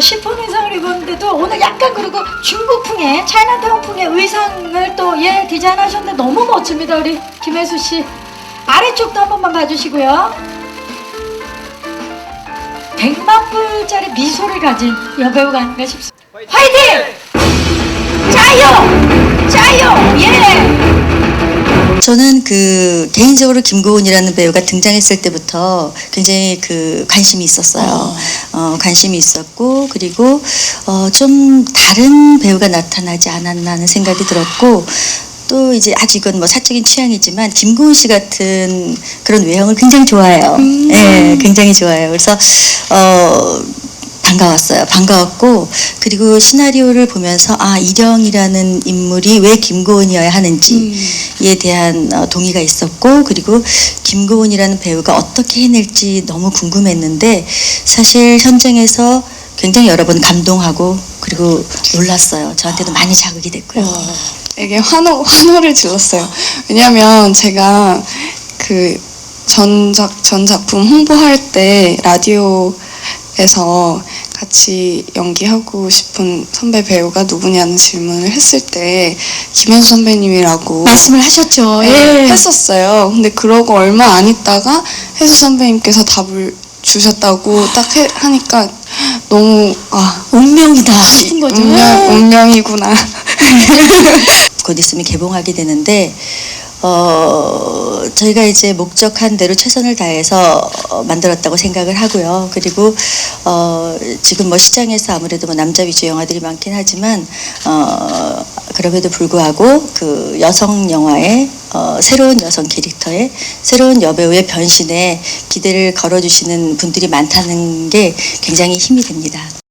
시폰 의상을 입었는데도 오늘 약간 그리고 중국풍의 차이나타운풍의 의상을 또 예 디자인하셨는데 너무 멋집니다 우리 김혜수 씨 아래쪽도 한 번만 봐주시고요 100만 불짜리 미소를 가진 여배우가 아닌가 싶습니다 화이팅! 짜요! 짜요! 예! 저는 그 개인적으로 김고은이라는 배우가 등장했을 때부터 굉장히 그 관심이 있었어요. 어, 관심이 있었고 그리고 어, 좀 다른 배우가 나타나지 않았나 하는 생각이 들었고 또 이제 아직은 뭐 사적인 취향이지만 김고은 씨 같은 그런 외형을 굉장히 좋아해요. 예, 굉장히 좋아해요. 그래서 어 반가웠어요. 반가웠고 그리고 시나리오를 보면서 아 이령이라는 인물이 왜 김고은이어야 하는지에 대한 어, 동의가 있었고 그리고 김고은이라는 배우가 어떻게 해낼지 너무 궁금했는데 사실 현장에서 굉장히 여러 번 감동하고 그리고 놀랐어요. 저한테도 많이 자극이 됐고요. 되게 환호, 환호를 질렀어요. 왜냐면 제가 그 전작, 전 작품 홍보할 때 라디오 에서 같이 연기하고 싶은 선배 배우가 누구냐는 질문을 했을 때 김현수 선배님이라고 말씀을 하셨죠 네, 예. 했었어요. 근데 그러고 얼마 안 있다가 혜수 선배님께서 답을 주셨다고 딱 해- 하니까 너무 아 운명이다 싶은 거죠 운명, 운명이구나. 곧 있으면 개봉하게 되는데 어, 저희가 이제 목적한 대로 최선을 다해서 어, 만들었다고 생각을 하고요. 그리고 어, 지금 뭐 시장에서 아무래도 뭐 남자 위주 영화들이 많긴 하지만 어, 그럼에도 불구하고 그 여성 영화의 어, 새로운 여성 캐릭터의 새로운 여배우의 변신에 기대를 걸어주시는 분들이 많다는 게 굉장히 힘이 됩니다.